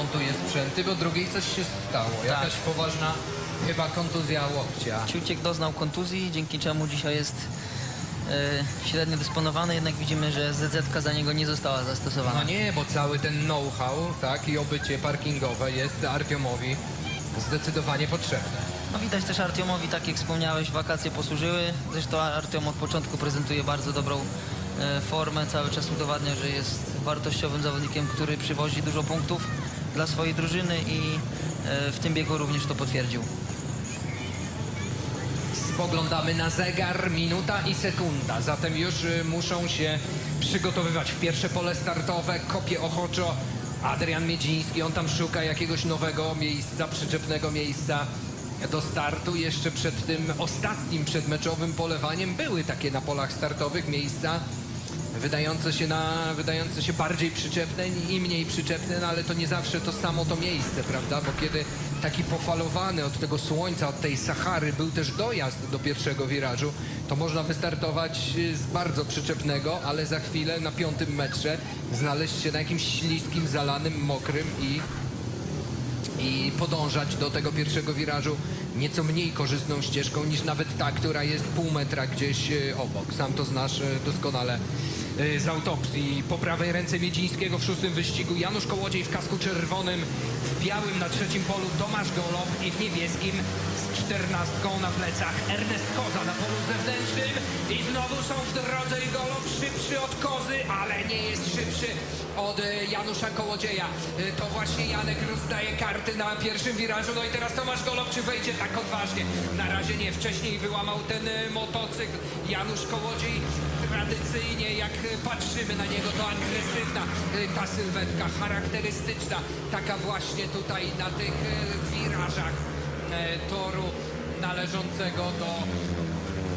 montuje sprzęty, bo drugiej coś się stało. Jakaś poważna chyba kontuzja łokcia. Ciuciek doznał kontuzji, dzięki czemu dzisiaj jest e, średnio dysponowany, jednak widzimy, że ZZ za niego nie została zastosowana. No nie, bo cały ten know-how, tak, i obycie parkingowe jest Artiomowi zdecydowanie potrzebne. No widać też Artiomowi, tak jak wspomniałeś, wakacje posłużyły. Zresztą Artiom od początku prezentuje bardzo dobrą e, formę, cały czas udowadnia, że jest wartościowym zawodnikiem, który przywozi dużo punktów dla swojej drużyny i e, w tym biegu również to potwierdził. Spoglądamy na zegar, minuta i sekunda, zatem już y, muszą się przygotowywać w pierwsze pole startowe, kopie ochoczo. Adrian Miedziński, on tam szuka jakiegoś nowego miejsca, przyczepnego miejsca do startu. Jeszcze przed tym ostatnim przedmeczowym polewaniem były takie na polach startowych miejsca wydające się, na, wydające się bardziej przyczepne i mniej przyczepne, no ale to nie zawsze to samo to miejsce, prawda? Bo kiedy taki pofalowany od tego słońca, od tej Sahary był też dojazd do pierwszego wirażu, to można wystartować y, z bardzo przyczepnego, ale za chwilę na piątym metrze znaleźć się na jakimś śliskim, zalanym, mokrym i i podążać do tego pierwszego wirażu nieco mniej korzystną ścieżką niż nawet ta, która jest pół metra gdzieś e, obok. Sam to znasz e, doskonale e, z autopsji. Po prawej ręce Miedzińskiego w szóstym wyścigu Janusz Kołodziej w kasku czerwonym, w białym na trzecim polu Tomasz Golob i w niebieskim czternastką na plecach Ernest Koza na polu zewnętrznym i znowu są w drodze i Golob szybszy od Kozy, ale nie jest szybszy od e, Janusza Kołodzieja. E, To właśnie Janek rozdaje karty na pierwszym wirażu. No i teraz Tomasz Golob, czy wejdzie tak odważnie? Na razie nie. Wcześniej wyłamał ten e, motocykl. Janusz Kołodziej tradycyjnie, jak patrzymy na niego, to agresywna ta sylwetka, charakterystyczna. Taka właśnie tutaj na tych wirażach toru należącego do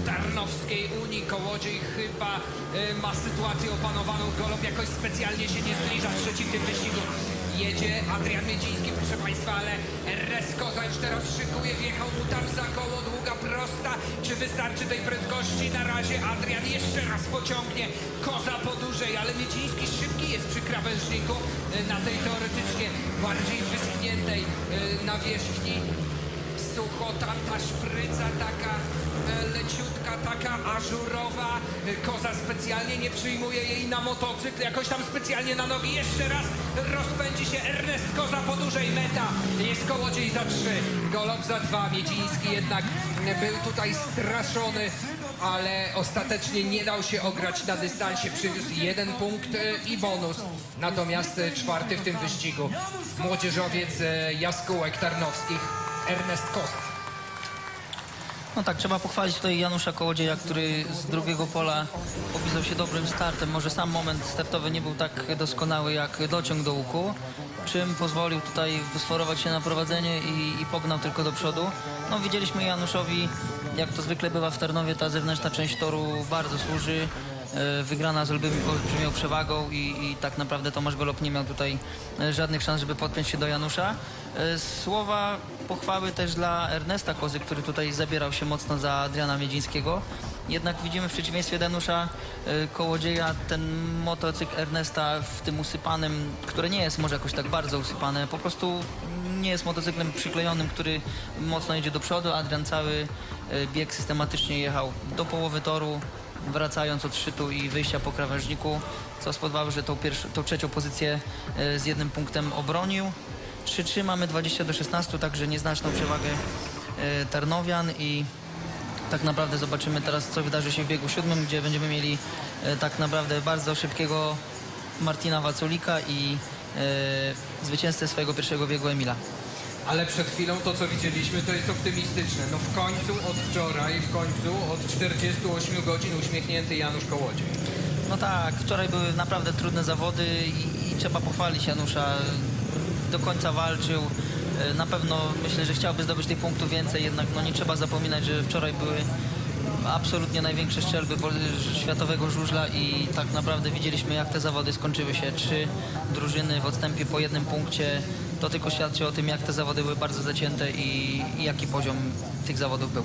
Tarnowskiej Unii Kołodziej chyba e, ma sytuację opanowaną. Golob jakoś specjalnie się nie zbliża. W tym wyścigu jedzie Adrian Miedziński, proszę Państwa, ale RS Koza już teraz szykuje. Wjechał mu tam za koło, długa prosta. Czy wystarczy tej prędkości? Na razie Adrian jeszcze raz pociągnie. Koza po dłużej, ale Miedziński szybki jest przy krawężniku e, na tej teoretycznie bardziej wyschniętej e, nawierzchni sucho, tam ta szpryca taka e, leciutka, taka ażurowa. E, Koza specjalnie nie przyjmuje jej na motocykl, jakoś tam specjalnie na nogi. Jeszcze raz rozpędzi się Ernest Koza po dużej meta. Jest Kołodziej za trzy, Golob za dwa. Miedziński jednak był tutaj straszony. Ale ostatecznie nie dał się ograć na dystansie, przywiózł jeden punkt e, i bonus. Natomiast czwarty w tym wyścigu młodzieżowiec Jaskółek Tarnowskich Ernest Koza. No tak, trzeba pochwalić tutaj Janusza Kołodzieja, który z drugiego pola opisał się dobrym startem. Może sam moment startowy nie był tak doskonały jak dociąg do łuku, czym pozwolił tutaj wysforować się na prowadzenie i, i pognał tylko do przodu. No widzieliśmy Januszowi, jak to zwykle bywa w Tarnowie, ta zewnętrzna część toru bardzo służy. E, Wygrana z olbrzymi- olbrzymią przewagą i, i tak naprawdę Tomasz Golob nie miał tutaj e, żadnych szans, żeby podpiąć się do Janusza. E, Słowa pochwały też dla Ernesta Kozy, który tutaj zabierał się mocno za Adriana Miedzińskiego. Jednak widzimy w przeciwieństwie e, Kołodzieja ten motocykl Ernesta w tym usypanym, które nie jest może jakoś tak bardzo usypane, po prostu nie jest motocyklem przyklejonym, który mocno jedzie do przodu. Adrian cały bieg systematycznie jechał do połowy toru, wracając od szczytu i wyjścia po krawężniku, co spowodowało, że tą, pierwszą, tą trzecią pozycję e, z jednym punktem obronił. 3-3 mamy 20 do 16, także nieznaczną przewagę e, Tarnowian i tak naprawdę zobaczymy teraz, co wydarzy się w biegu siódmym, gdzie będziemy mieli e, tak naprawdę bardzo szybkiego Martina Waculika i zwycięzcę swojego pierwszego biegu Emila. Ale przed chwilą to, co widzieliśmy, to jest optymistyczne. No w końcu od wczoraj, w końcu od 48 godzin uśmiechnięty Janusz Kołodziej. No tak, wczoraj były naprawdę trudne zawody i, i trzeba pochwalić Janusza. Do końca walczył. E, Na pewno myślę, że chciałby zdobyć tych punktów więcej, jednak no nie trzeba zapominać, że wczoraj były absolutnie największe strzelby pol- światowego żużla i tak naprawdę widzieliśmy jak te zawody skończyły się. Trzy drużyny w odstępie po jednym punkcie. To tylko świadczy o tym, jak te zawody były bardzo zacięte i, i jaki poziom tych zawodów był.